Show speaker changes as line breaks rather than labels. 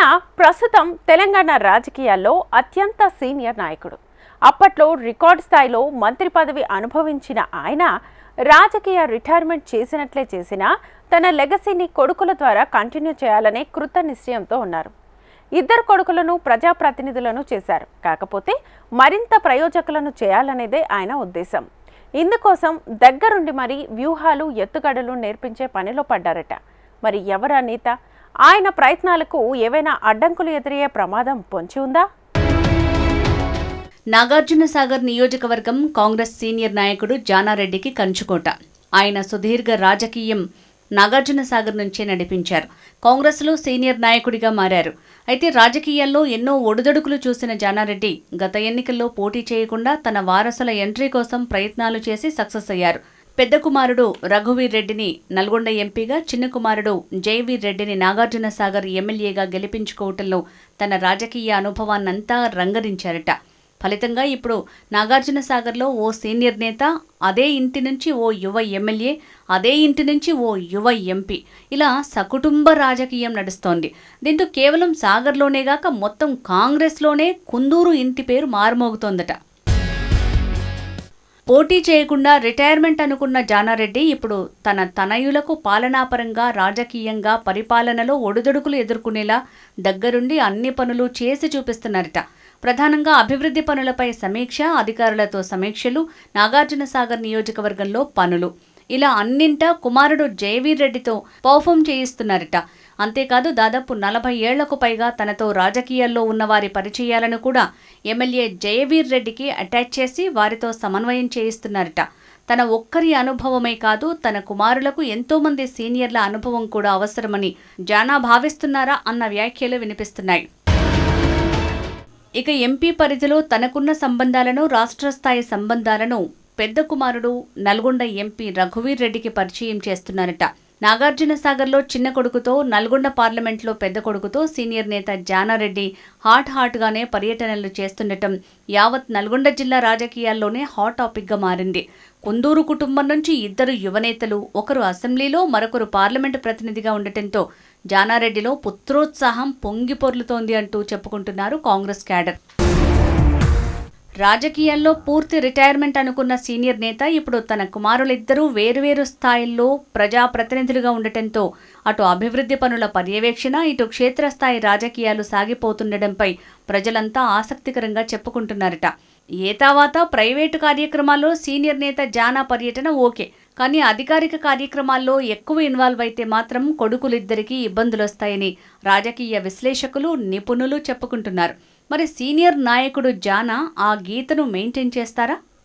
ఆయన ప్రస్తుతం తెలంగాణ రాజకీయాల్లో అత్యంత సీనియర్ నాయకుడు. అప్పట్లో రికార్డ్ స్థాయిలో మంత్రి పదవి అనుభవించిన ఆయన రాజకీయ రిటైర్మెంట్ చేసినట్లే చేసినా తన లెగసీని కొడుకుల ద్వారా కంటిన్యూ చేయాలనే కృత నిశ్చయంతో ఉన్నారు. ఇద్దరు కొడుకులను ప్రజాప్రతినిధులను చేశారు. కాకపోతే మరింత ప్రయోజకులను చేయాలనేదే ఆయన ఉద్దేశం. ఇందుకోసం దగ్గరుండి మరి వ్యూహాలు ఎత్తుగడలు నేర్పించే పనిలో పడ్డారట. మరి ఎవరా నేత? ఆయన ప్రయత్నాలకు ఏవైనా అడ్డంకులు ఎదురయ్యే ప్రమాదం పొంచి ఉందా?
నాగార్జున సాగర్ నియోజకవర్గం కాంగ్రెస్ సీనియర్ నాయకుడు జానారెడ్డికి కంచుకోట. ఆయన సుదీర్ఘ రాజకీయం నాగార్జున సాగర్ నుంచే నడిపించారు. కాంగ్రెస్లో సీనియర్ నాయకుడిగా మారారు. అయితే రాజకీయాల్లో ఎన్నో ఒడిదొడుకులు చూసిన జానారెడ్డి గత ఎన్నికల్లో పోటీ చేయకుండా తన వారసుల ఎంట్రీ కోసం ప్రయత్నాలు చేసి సక్సెస్ అయ్యారు. పెద్ద కుమారుడు రఘువీర్ రెడ్డిని నల్గొండ ఎంపీగా చిన్న కుమారుడు జయవీర్ రెడ్డిని నాగార్జున సాగర్ ఎమ్మెల్యేగా గెలిపించుకోవటంలో తన రాజకీయ అనుభవాన్నంతా రంగరించారట. ఫలితంగా ఇప్పుడు నాగార్జున సాగర్లో ఓ సీనియర్ నేత అదే ఇంటి నుంచి ఓ యువ ఎమ్మెల్యే అదే ఇంటి నుంచి ఓ యువ ఎంపీ. ఇలా సకుటుంబ రాజకీయం నడుస్తోంది. దీంతో కేవలం సాగర్లోనే గాక మొత్తం కాంగ్రెస్లోనే కుందూరు ఇంటి పేరు మారుమోగుతోందట. పోటీ చేయకుండా రిటైర్మెంట్ అనుకున్న జానారెడ్డి ఇప్పుడు తన తనయులకు పాలనాపరంగా రాజకీయంగా పరిపాలనలో ఒడిదుడుకులు ఎదుర్కొనేలా దగ్గరుండి అన్ని పనులు చేసి చూపిస్తున్నారట. ప్రధానంగా అభివృద్ధి పనులపై సమీక్ష అధికారులతో సమీక్షలు నాగార్జునసాగర్ నియోజకవర్గంలో పనులు. ఇలా అన్నింటా కుమారుడు జయవీర్ రెడ్డితో పర్ఫామ్ చేయిస్తున్నారట. అంతేకాదు దాదాపు నలభై ఏళ్ళకు పైగా తనతో రాజకీయాల్లో ఉన్నవారి పరిచయాలను కూడా ఎమ్మెల్యే జయవీర్ రెడ్డికి అటాచ్ చేసి వారితో సమన్వయం చేయిస్తున్నారట. తన ఒక్కరి అనుభవమే కాదు తన కుమారులకు ఎంతోమంది సీనియర్ల అనుభవం కూడా అవసరమని జానా భావిస్తున్నారా అన్న వ్యాఖ్యలు వినిపిస్తున్నాయి. ఇక ఎంపీ పరిధిలో తనకున్న సంబంధాలను రాష్ట్ర స్థాయి సంబంధాలను పెద్ద కుమారుడు నల్గొండ ఎంపీ రఘువీర్ రెడ్డికి పరిచయం చేస్తున్నారట. నాగార్జున సాగర్లో చిన్న కొడుకుతో నల్గొండ పార్లమెంట్లో పెద్ద కొడుకుతో సీనియర్ నేత జానారెడ్డి హాట్ హాట్గానే పర్యటనలు చేస్తుండటం యావత్ నల్గొండ జిల్లా రాజకీయాల్లోనే హాట్ టాపిక్గా మారింది. కుందూరు కుటుంబం నుంచి ఇద్దరు యువనేతలు ఒకరు అసెంబ్లీలో మరొకరు పార్లమెంటు ప్రతినిధిగా ఉండటంతో జానారెడ్డిలో పుత్రోత్సాహం పొంగి పొర్లుతోంది అంటూ చెప్పుకుంటున్నారు కాంగ్రెస్ క్యాడర్. రాజకీయాల్లో పూర్తి రిటైర్మెంట్ అనుకున్న సీనియర్ నేత ఇప్పుడు తన కుమారులిద్దరూ వేరువేరు స్థాయిల్లో ప్రజాప్రతినిధులుగా ఉండటంతో అటు అభివృద్ధి పనుల పర్యవేక్షణ ఇటు క్షేత్రస్థాయి రాజకీయాలు సాగిపోతుండటంపై ప్రజలంతా ఆసక్తికరంగా చెప్పుకుంటున్నారట. ఏ తర్వాత ప్రైవేటు కార్యక్రమాల్లో సీనియర్ నేత జానా పర్యటన ఓకే కానీ అధికారిక కార్యక్రమాల్లో ఎక్కువ ఇన్వాల్వ్ అయితే మాత్రం కొడుకులిద్దరికీ ఇబ్బందులొస్తాయని రాజకీయ విశ్లేషకులు నిపుణులు చెప్పుకుంటున్నారు. మరి సీనియర్ నాయకుడు జానా ఆ గీతను మెయింటైన్ చేస్తారా?